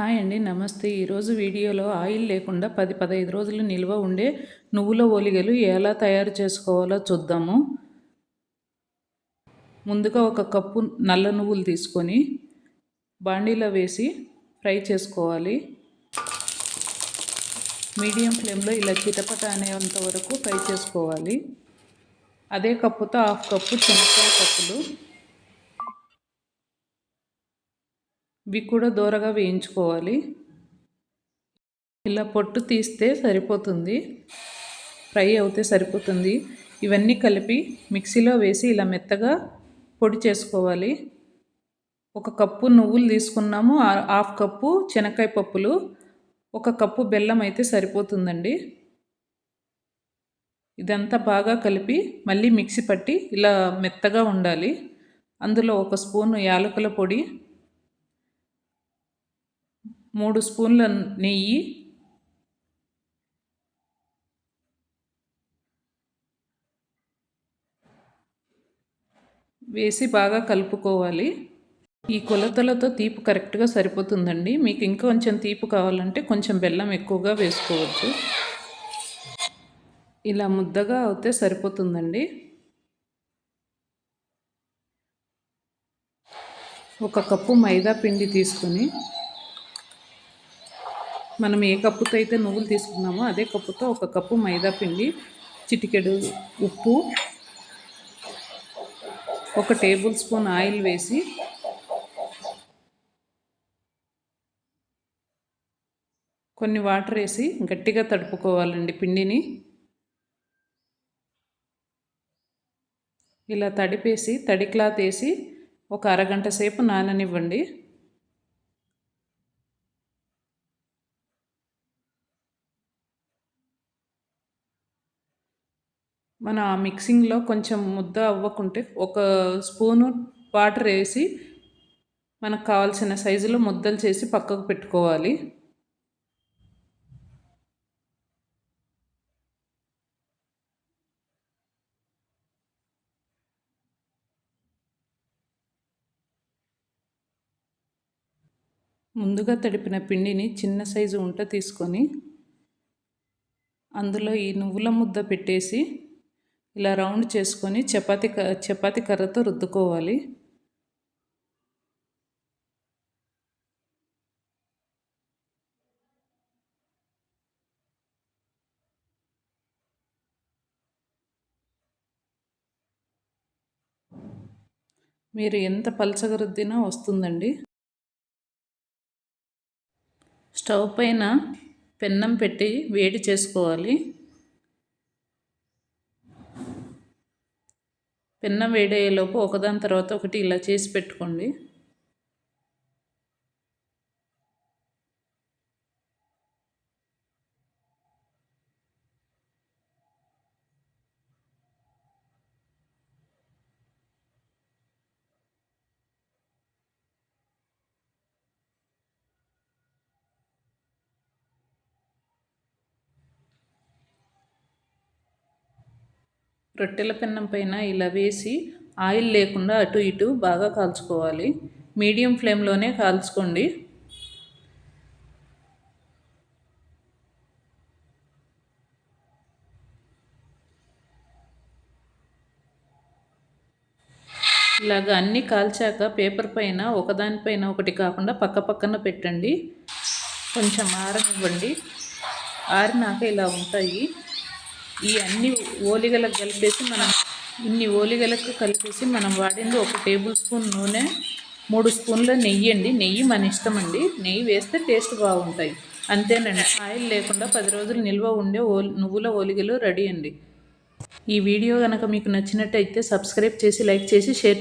Hi అండి నమస్తే. ఈరోజు వీడియోలో ఆయిల్ లేకుండా పది పదహైదు రోజులు నిల్వ ఉండే నువ్వుల ఓలిగలు ఎలా తయారు చేసుకోవాలో చూద్దాము. ముందుగా ఒక కప్పు నల్ల నువ్వులు తీసుకొని బాండీలో వేసి ఫ్రై చేసుకోవాలి. మీడియం ఫ్లేమ్లో ఇలా చిటపట అనేంత వరకు ఫ్రై చేసుకోవాలి. అదే కప్పుతో హాఫ్ కప్పు చెనక్కాయ కప్పులు ఇవి కూడా దూరగా వేయించుకోవాలి. ఇలా పొట్టు తీస్తే సరిపోతుంది. ఫ్రై అవుతే సరిపోతుంది. ఇవన్నీ కలిపి మిక్సీలో వేసి ఇలా మెత్తగా పొడి చేసుకోవాలి. ఒక కప్పు నువ్వులు తీసుకున్నాము. హాఫ్ కప్పు శనక్కాయ పప్పులు. ఒక కప్పు బెల్లం అయితే సరిపోతుందండి. ఇదంతా బాగా కలిపి మళ్ళీ మిక్సీ పట్టి ఇలా మెత్తగా ఉండాలి. అందులో ఒక స్పూన్ యాలకుల పొడి మూడు స్పూన్ల నెయ్యి. వేసి బాగా కలుపుకోవాలి. ఈ కొలతలతో తీపి కరెక్ట్గా సరిపోతుందండి. మీకు ఇంకా కొంచెం తీపి కావాలంటే కొంచెం బెల్లం ఎక్కువగా వేసుకోవచ్చు. ఇలా ముద్దగా అవుతే సరిపోతుందండి. ఒక కప్పు మైదా పిండి తీసుకొని మనం ఏ కప్పుతో అయితే నువ్వులు తీసుకున్నామో అదే కప్పుతో ఒక కప్పు మైదా పిండి చిటికెడు ఉప్పు ఒక టేబుల్ స్పూన్ ఆయిల్ వేసి కొన్ని వాటర్ వేసి గట్టిగా తడుపుకోవాలండి పిండిని. ఇలా తడిపేసి తడి క్లాత్ వేసి ఒక అరగంట సేపు నాననివ్వండి. మన మిక్సింగ్లో కొంచెం ముద్ద అవ్వకుంటే ఒక స్పూను వాటర్ వేసి మనకు కావాల్సిన సైజులో ముద్దలు చేసి పక్కకు పెట్టుకోవాలి. ముందుగా తడిపిన పిండిని చిన్న సైజు ఉంట తీసుకొని అందులో ఈ నువ్వుల ముద్ద పెట్టేసి ఇలా రౌండ్ చేసుకొని చపాతి చపాతి కర్రతో రుద్దుకోవాలి. మీరు ఎంత పలచగా రుద్దినా వస్తుందండి. స్టవ్ పైన పెన్నం పెట్టి వేడి చేసుకోవాలి. పెన్నం వేడయ్యేలోపు ఒకదాని తర్వాత ఒకటి ఇలా చేసి పెట్టుకోండి. రొట్టెల పెన్నం పైన ఇలా వేసి ఆయిల్ లేకుండా అటు ఇటు బాగా కాల్చుకోవాలి. మీడియం ఫ్లేమ్లోనే కాల్చుకోండి. ఇలాగ అన్నీ కాల్చాక పేపర్ పైన ఒకదానిపైన ఒకటి కాకుండా పక్క పక్కన పెట్టండి. కొంచెం ఆరనివ్వండి. ఆరినాక ఇలా ఉంటాయి. ఈ అన్ని ఓలిగలకు కలిపేసి మనం ఇన్ని ఓలిగలకు కలిపేసి మనం వాడింది ఒక టేబుల్ స్పూన్ నూనె మూడు స్పూన్ల నెయ్యి అండి. నెయ్యి మన ఇష్టం అండి. నెయ్యి వేస్తే టేస్ట్ బాగుంటాయి. అంతేనండి. ఆయిల్ లేకుండా పది రోజులు నిల్వ ఉండే ఓ నువ్వుల ఓలిగలు రెడీ అండి. ఈ వీడియో కనుక మీకు నచ్చినట్టయితే సబ్స్క్రైబ్ చేసి లైక్ చేసి షేర్